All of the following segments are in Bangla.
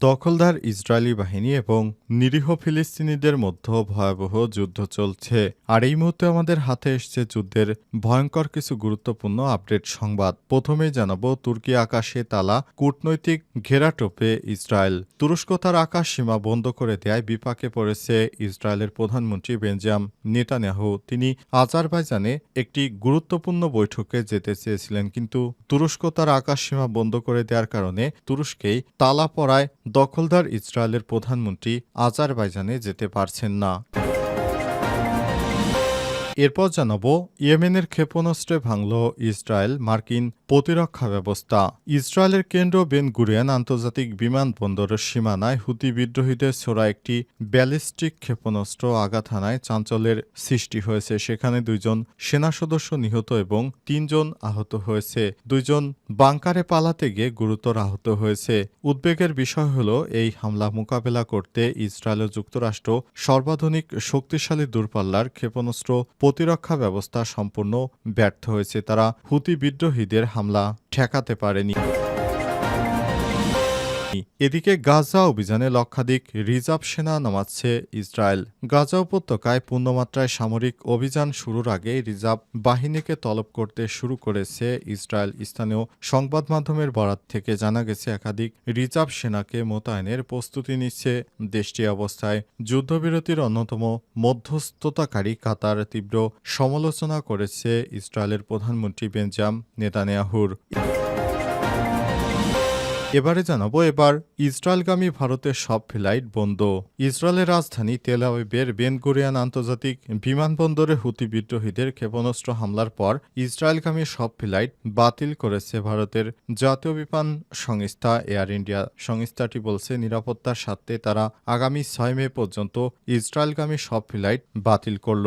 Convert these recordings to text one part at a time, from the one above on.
দখলদার ইসরায়েলি বাহিনী এবং নিরীহ ফিলিস্তিনিদের মধ্যে ভয়াবহ যুদ্ধ চলছে। আর এই মুহূর্তে আমাদের হাতে এসছে যুদ্ধের ভয়ঙ্কর কিছু গুরুত্বপূর্ণ আপডেট সংবাদ। প্রথমেই জানাব, তুর্কি আকাশে তালা কূটনৈতিক ঘেরাটোপে ইসরায়েল। তুরস্ক তার আকাশ সীমা বন্ধ করে দেয় বিপাকে পড়েছে ইসরায়েলের প্রধানমন্ত্রী বেঞ্জাম নেতানিয়াহু। তিনি আজারবাইজানে একটি গুরুত্বপূর্ণ বৈঠকে যেতে চেয়েছিলেন, কিন্তু তুরস্ক তার আকাশ সীমা বন্ধ করে দেওয়ার কারণে তুরস্কেই তালা পড়ায় দখলদার ইসরায়েলের প্রধানমন্ত্রী আজারবাইজানে যেতে পারছেন না। এরপর জানাব ইয়েমেনের ক্ষেপণাস্ত্রে ভাঙল ইসরায়েল মার্কিন প্রতিরক্ষা ব্যবস্থা। ইসরায়েলের কেন্দ্র বেন গুরিয়ান আন্তর্জাতিক বিমানবন্দরের সীমানায় হুতি বিদ্রোহীদের ছোড়া একটি ব্যালিস্টিক ক্ষেপণাস্ত্র আঘাত হানায় চাঞ্চল্যের সৃষ্টি হয়েছে। সেখানে দুইজন সেনা সদস্য নিহত এবং তিনজন আহত হয়েছে। দুইজন বাংকারে পালাতে গিয়ে গুরুতর আহত হয়েছে। উদ্বেগের বিষয় হল, এই হামলা মোকাবেলা করতে ইসরায়েল ও যুক্তরাষ্ট্র সর্বাধুনিক শক্তিশালী দূরপাল্লার ক্ষেপণাস্ত্র প্রতিরক্ষা ব্যবস্থা সম্পূর্ণ ব্যর্থ হয়েছে। তারা হুতি বিদ্রোহীদের হামলা ঠেকাতে পারেনি। এদিকে গাজা অভিযানে লক্ষাধিক রিজার্ভ সেনা নামাচ্ছে ইসরায়েল। গাজা উপত্যকায় পূর্ণমাত্রায় সামরিক অভিযান শুরুর আগে রিজার্ভ বাহিনীকে তলব করতে শুরু করেছে ইসরায়েল। স্থানীয় সংবাদ মাধ্যমের বরাত থেকে জানা গেছে, একাধিক রিজার্ভ সেনাকে মোতায়েনের প্রস্তুতি নিচ্ছে দেশটি অবস্থায়। যুদ্ধবিরতির অন্যতম মধ্যস্থতাকারী কাতার তীব্র সমালোচনা করেছে ইসরায়েলের প্রধানমন্ত্রী বেঞ্জাম নেতানিয়াহুর। এবারে জানাব, এবার ইসরায়েলগামী ভারতের সব ফ্লাইট বন্ধ। ইসরায়েলের রাজধানী তেল বেনগুরিয়ান আন্তর্জাতিক বিমানবন্দরে হুতি বিদ্রোহীদের ক্ষেপণাস্ত্র হামলার পর ইসরায়েলগামী সব ফ্লাইট বাতিল করেছে ভারতের জাতীয় বিমান সংস্থা এয়ার ইন্ডিয়া। সংস্থাটি বলছে, নিরাপত্তার স্বার্থে তারা আগামী ছয় মে পর্যন্ত ইসরায়েলগামী সব ফ্লাইট বাতিল করল।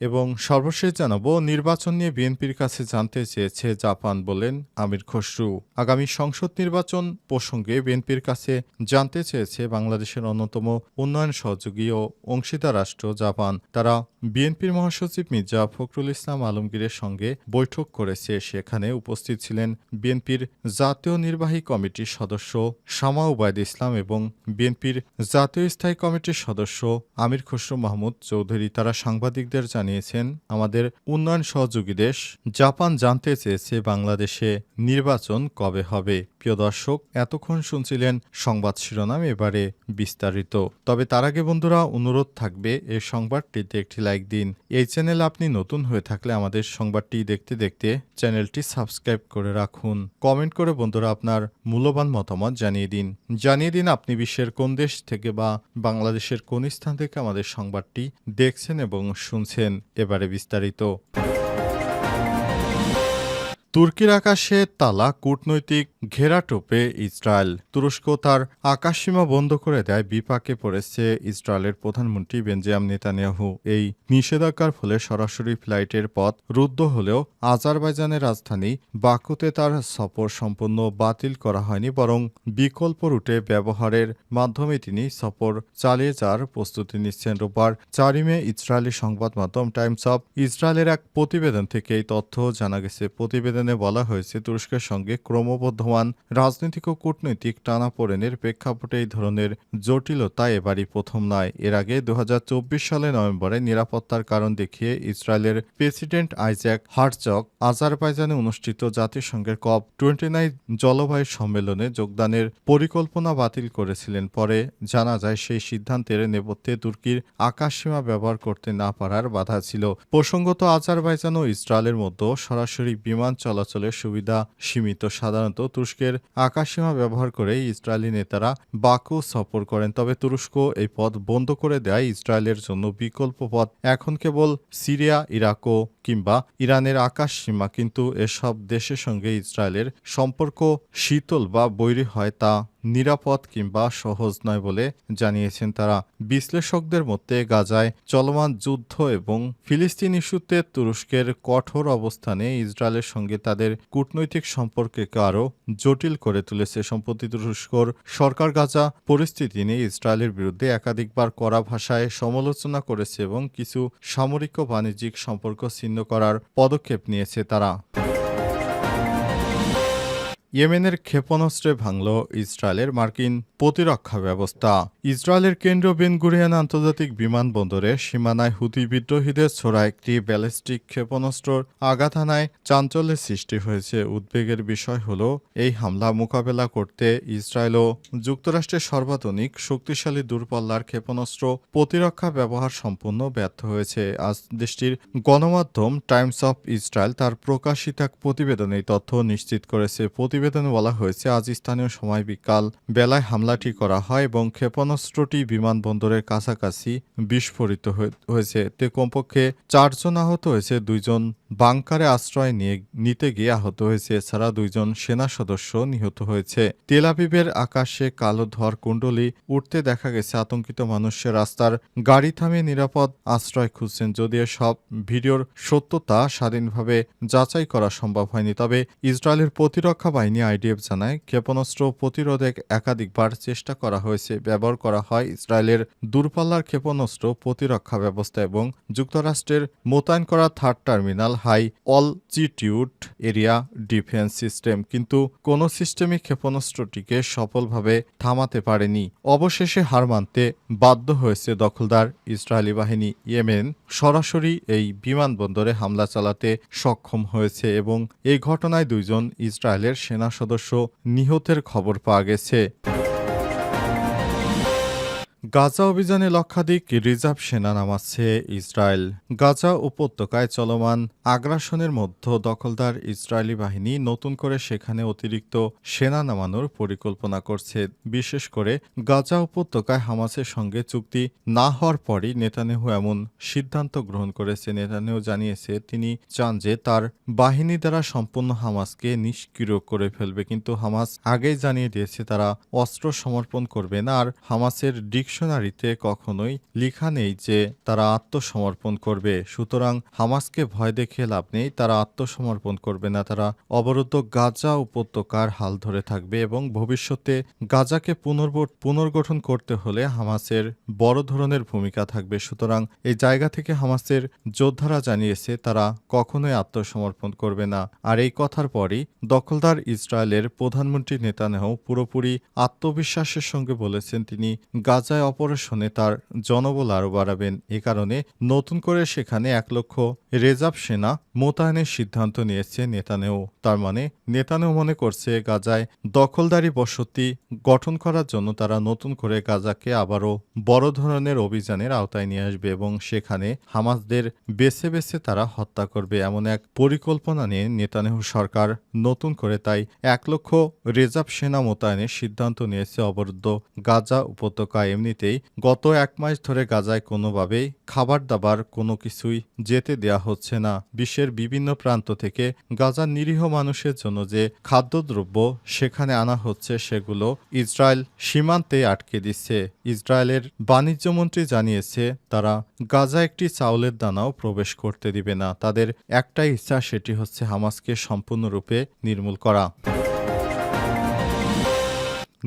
এবং সর্বশেষ জানাব, নির্বাচন নিয়ে বিএনপির কাছে জানতে চেয়েছে জাপান বলেন আমির খসরু। আগামী সংসদ নির্বাচন প্রসঙ্গে বিএনপির কাছে জানতে চেয়েছে বাংলাদেশের অন্যতম উন্নয়ন সহযোগী ও অংশীদার রাষ্ট্র জাপান। তারা বিএনপির মহাসচিব মির্জা ফখরুল ইসলাম আলমগীরের সঙ্গে বৈঠক করেছে। সেখানে উপস্থিত ছিলেন বিএনপির জাতীয় নির্বাহী কমিটির সদস্য শামা উবায়দ ইসলাম এবং বিএনপির জাতীয় স্থায়ী কমিটির সদস্য আমির খসরু মাহমুদ চৌধুরী। তারা সাংবাদিকদের জানিয়েছেন আমাদের উন্নয়ন সহযোগী দেশ জাপান জানতে চেয়েছে বাংলাদেশে নির্বাচন কবে হবে। প্রিয় দর্শক, এতক্ষণ শুনছিলেন সংবাদ শিরোনাম এবারে বিস্তারিত। তবে তার আগে বন্ধুরা, অনুরোধ থাকবে এই সংবাদটিতে একটি লাইক দিন। এই চ্যানেল আপনি নতুন হয়ে থাকলে আমাদের সংবাদটি দেখতে দেখতে চ্যানেলটি সাবস্ক্রাইব করে রাখুন। কমেন্ট করে বন্ধুরা আপনার মূল্যবান মতামত জানিয়ে দিন। জানিয়ে দিন আপনি বিশ্বের কোন দেশ থেকে বা বাংলাদেশের কোন স্থান থেকে আমাদের সংবাদটি দেখছেন এবং শুনছেন। y varios y todo. তুর্কির আকাশে তালা কূটনৈতিক ঘেরাটোপে ইসরায়েল। তুরস্ক তার আকাশসীমা বন্ধ করে দেয়, বিপাকে পড়েছে ইসরায়েলের প্রধানমন্ত্রী বেঞ্জাম নেতানিয়াহু। এই নিষেধাজ্ঞার ফলে সরাসরি ফ্লাইটের পথ রুদ্ধ হলেও আজারবাইজানের রাজধানী বাকুতে তার সফর সম্পূর্ণ বাতিল করা হয়নি, বরং বিকল্প রুটে ব্যবহারের মাধ্যমে তিনি সফর চালিয়ে যাওয়ার প্রস্তুতি নিচ্ছেন। রোববার চারি মে ইসরায়েলি সংবাদ মাধ্যম টাইমস অব ইসরায়েলের এক প্রতিবেদন থেকে এই তথ্য জানা গেছে। প্রতিবেদনে বলা হয়েছে, তুরস্কের সঙ্গে ক্রমবর্ধমান রাজনৈতিক ও কূটনৈতিক টানাপোড়েনের প্রেক্ষাপটে এই ধরনের জটিলতা এবারই প্রথম নয়। এর আগে দু সালে নভেম্বরে নিরাপত্তার কারণ দেখিয়ে ইসরায়েলের প্রেসিডেন্ট আইজ্যাক হার্টজক আজারবাইজানে অনুষ্ঠিত জাতিসংঘের কপ টোয়েন্টি নাইন জলবায়ু সম্মেলনে যোগদানের পরিকল্পনা বাতিল করেছিলেন। পরে জানা যায়, সেই সিদ্ধান্তের নেপথ্যে তুর্কির আকাশসীমা ব্যবহার করতে না পারার বাধা ছিল। প্রসঙ্গত, আজারবাইজান ও ইসরায়েলের মধ্যে সরাসরি বিমান চলাচলের সুবিধা সীমিত। সাধারণত তুরস্কের আকাশসীমা ব্যবহার করে ইসরায়েলি নেতারা বাকু সফর করেন, তবে তুরস্ক এই পথ বন্ধ করে দেয় ইসরায়েলের জন্য বিকল্প পথ। এখন কেবল সিরিয়া ইরাকও কিংবা ইরানের আকাশ সীমা কিন্তু এসব দেশের সঙ্গে ইসরায়েলের সম্পর্ক শীতল বা বৈরী হয় তা নিরাপদ কিংবা সহজ নয় বলে জানিয়েছেন তারা। বিশ্লেষকদের মধ্যে গাজায় চলমান যুদ্ধ এবং ফিলিস্তিন ইস্যুতে তুরস্কের কঠোর অবস্থানে ইসরায়েলের সঙ্গে তাদের কূটনৈতিক সম্পর্ককে আরও জটিল করে তুলেছে। সম্প্রতি তুরস্কর সরকার গাজা পরিস্থিতি নিয়ে ইসরায়েলের বিরুদ্ধে একাধিকবার কড়া ভাষায় সমালোচনা করেছে এবং কিছু সামরিক ও বাণিজ্যিক সম্পর্ক ছিন্ন করার পদক্ষেপ নিয়েছে তারা। ইয়েমেনের ক্ষেপণাস্ত্রে ভাঙল ইসরায়েলের মার্কিন প্রতিরক্ষা ব্যবস্থা। ইসরায়েলের কেন্দ্রীয় বেনগুরিয়ান আন্তর্জাতিক বিমানবন্দরে সীমানায় হুতি বিদ্রোহীদের ছোড়া একটি ব্যালিস্টিক ক্ষেপণাস্ত্র আঘাত হানায় চাঞ্চল্যের সৃষ্টি হয়েছে। উদ্বেগের বিষয় হল, এই হামলা মোকাবেলা করতে ইসরায়েল ও যুক্তরাষ্ট্রের সর্বাধুনিক, শক্তিশালী দূরপাল্লার ক্ষেপণাস্ত্র প্রতিরক্ষা ব্যবহার সম্পূর্ণ ব্যর্থ হয়েছে। আজ দেশটির গণমাধ্যম টাইমস অফ ইসরায়েল তার প্রকাশিত এক প্রতিবেদনে তথ্য নিশ্চিত করেছে। প্রতিবেদনে বলা হয়েছে, আজ স্থানীয় সময় বিকাল বেলায় হামলাটি করা হয় এবং ক্ষেপণাস্ত্রটি বিমানবন্দরের কাছাকাছি বিস্ফোরিত হয়ে- হয়েছে। এতে কমপক্ষে চারজন আহত হয়েছে, দুইজন বাংকারে আশ্রয় নিয়ে, নিতে গিয়ে আহত হয়েছে এছাড়া দুইজন সেনা সদস্য নিহত হয়েছে। তেলাবিবের আকাশে কালো ধোয়ার কুণ্ডলি উঠতে দেখা গেছে আতঙ্কিত মানুষের রাস্তার। গাড়ি থামিয়ে নিরাপদ আশ্রয় খুঁজছেন যদিও সব ভিডিওর সত্যতা স্বাধীনভাবে যাচাই করা সম্ভব হয়নি। তবে ইসরায়েলের প্রতিরক্ষা বাহিনী আইডিএফ জানায়, ক্ষেপণাস্ত্র প্রতিরোধে একাধিকবার চেষ্টা করা হয়েছে। ব্যবহার করা হয় ইসরায়েলের দূরপাল্লার ক্ষেপণাস্ত্র প্রতিরক্ষা ব্যবস্থা এবং যুক্তরাষ্ট্রের মোতায়েন করা third terminal. High altitude area defence system, কিন্তু কোনো সিস্টেমই ক্ষেপণাস্ত্রটিকে সফলভাবে থামাতে পারেনি। অবশেষে হার মানতে বাধ্য হয়েছে দখলদার ইসরায়েলি বাহিনী। ইয়েমেন সরাসরি এই বিমানবন্দরে হামলা চালাতে সক্ষম হয়েছে এবং এই ঘটনায় দুইজন ইসরায়েলের সেনা সদস্য নিহতের খবর পাওয়া গেছে। গাজা অভিযানে লক্ষাধিক রিজার্ভ সেনা নামাচ্ছে ইসরায়েল। গাজা উপত্যকায় চলমান আগ্রাসনের মধ্যে দখলদার ইসরায়েলি বাহিনী নতুন করে সেখানে অতিরিক্ত সেনা নামানোর পরিকল্পনা করছে। বিশেষ করে গাজা উপত্যকায় হামাসের সঙ্গে চুক্তি না হওয়ার পরই নেতানেহু এমন সিদ্ধান্ত গ্রহণ করেছে। নেতানেহু জানিয়েছে, তিনি চান যে তার বাহিনী দ্বারা সম্পূর্ণ হামাসকে নিষ্ক্রিয় করে ফেলবে। কিন্তু হামাস আগেই জানিয়ে দিয়েছে, তারা অস্ত্র সমর্পণ করবে না আর হামাসের ডিকশনারিতে কখনোই লেখা নেই যে তারা আত্মসমর্পণ করবে। সুতরাং হামাসকে ভয় দেখিয়ে লাভ নেই, তারা আত্মসমর্পণ করবে না। তারা অবরুদ্ধ গাজা উপত্যকার হাল ধরে থাকবে এবং ভবিষ্যতে গাজাকে পুনর্গঠন করতে হলে হামাসের বড় ধরনের ভূমিকা থাকবে। সুতরাং এই জায়গা থেকে হামাসের যোদ্ধারা জানিয়েছে, তারা কখনোই আত্মসমর্পণ করবে না। আর এই কথার পরই দখলদার ইসরায়েলের প্রধানমন্ত্রী নেতানেহ পুরোপুরি আত্মবিশ্বাসের সঙ্গে বলেছেন, তিনি গাজায় অপারেশনে তার জনবল আরও বাড়াবেন। এ কারণে নতুন করে সেখানে এক লক্ষ রেজার্ভ সেনা মোতায়েনের সিদ্ধান্ত নিয়েছে নেতানেও। তার মানে নেতানেও মনে করছে গাজায় দখলদারি বসতি গঠন করার জন্য তারা নতুন করে গাজাকে আবারও বড় ধরনের অভিযানের আওতায় নিয়ে আসবে এবং সেখানে হামাসদের বেছে বেছে তারা হত্যা করবে এমন এক পরিকল্পনা নিয়ে নেতানেহু সরকার নতুন করে তাই এক লক্ষ রিজার্ভ সেনা মোতায়েনের সিদ্ধান্ত নিয়েছে অবরুদ্ধ গাজা উপত্যকা এমনিতেই গত এক মাস ধরে গাজায় কোনোভাবেই খাবার দাবার কোনো কিছুই যেতে দেয়া হচ্ছে না। বিশ্বের বিভিন্ন প্রান্ত থেকে গাজার নিরীহ মানুষের জন্য যে খাদ্যদ্রব্য সেখানে আনা হচ্ছে, সেগুলো ইসরায়েল সীমান্তে আটকে দিচ্ছে। ইসরায়েলের বাণিজ্যমন্ত্রী জানিয়েছে, তারা গাজা একটি চাউলের দানাও প্রবেশ করতে দিবে না। তাদের একটাই ইচ্ছা, সেটি হচ্ছে হামাসকে সম্পূর্ণরূপে নির্মূল করা।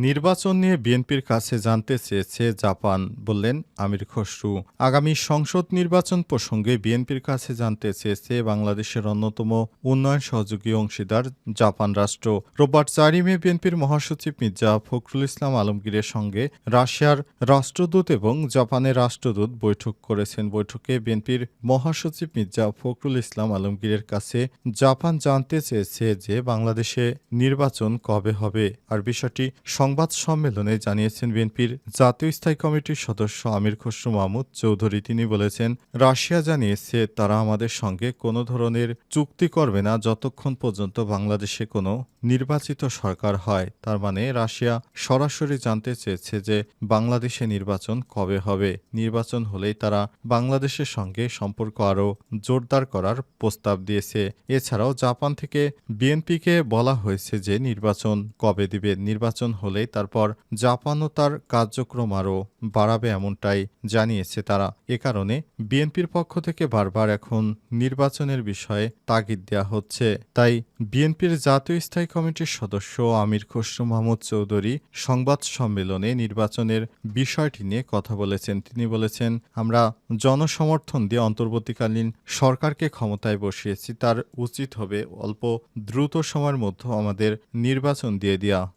নির্বাচন নিয়ে বিএনপির কাছে জানতে চেয়েছে জাপান, বললেন আমির খসরু। আগামী সংসদ নির্বাচন প্রসঙ্গে বিএনপির কাছে জানতে চেয়েছে বাংলাদেশের অন্যতম উন্নয়ন সহযোগী অংশীদার জাপান রাষ্ট্র। রোববার চারই মে বিএনপির মহাসচিব মির্জা ফখরুল ইসলাম আলমগীরের সঙ্গে রাশিয়ার রাষ্ট্রদূত এবং জাপানের রাষ্ট্রদূত বৈঠক করেছেন। বৈঠকে বিএনপির মহাসচিব মির্জা ফখরুল ইসলাম আলমগীরের কাছে জাপান জানতে চেয়েছে যে বাংলাদেশে নির্বাচন কবে হবে। আর বিষয়টি সংবাদ সম্মেলনে জানিয়েছেন বিএনপির জাতীয় স্থায়ী কমিটির সদস্য আমির খসরু মাহমুদ। চৌধুরী তিনি বলেছেন, রাশিয়া জানিয়েছে, তারা আমাদের সঙ্গে কোনো ধরনের চুক্তি করবে না যতক্ষণ পর্যন্ত বাংলাদেশে কোনো নির্বাচিত সরকার হয়। তার মানে রাশিয়া সরাসরি জানতে চেয়েছে যে বাংলাদেশে নির্বাচন কবে হবে। নির্বাচন হলেই তারা বাংলাদেশের সঙ্গে সম্পর্ক আরও জোরদার করার প্রস্তাব দিয়েছে। এছাড়াও জাপান থেকে বিএনপিকে বলা হয়েছে যে নির্বাচন কবে দিবে। নির্বাচন হলে হলে তারপর জাপানও তার কার্যক্রম আরও বাড়াবে এমনটাই জানিয়েছে তারা। এ কারণে বিএনপির পক্ষ থেকে বারবার এখন নির্বাচনের বিষয়ে তাগিদ দেওয়া হচ্ছে। তাই বিএনপির জাতীয় স্থায়ী কমিটির সদস্য আমির খসরু মাহমুদ চৌধুরী সংবাদ সম্মেলনে নির্বাচনের বিষয়টি নিয়ে কথা বলেছেন। তিনি বলেছেন, আমরা জনসমর্থন দিয়ে অন্তর্বর্তীকালীন সরকারকে ক্ষমতায় বসিয়েছি। তার উচিত হবে অল্প দ্রুত সময়ের মধ্যে আমাদের নির্বাচন দিয়ে দেওয়া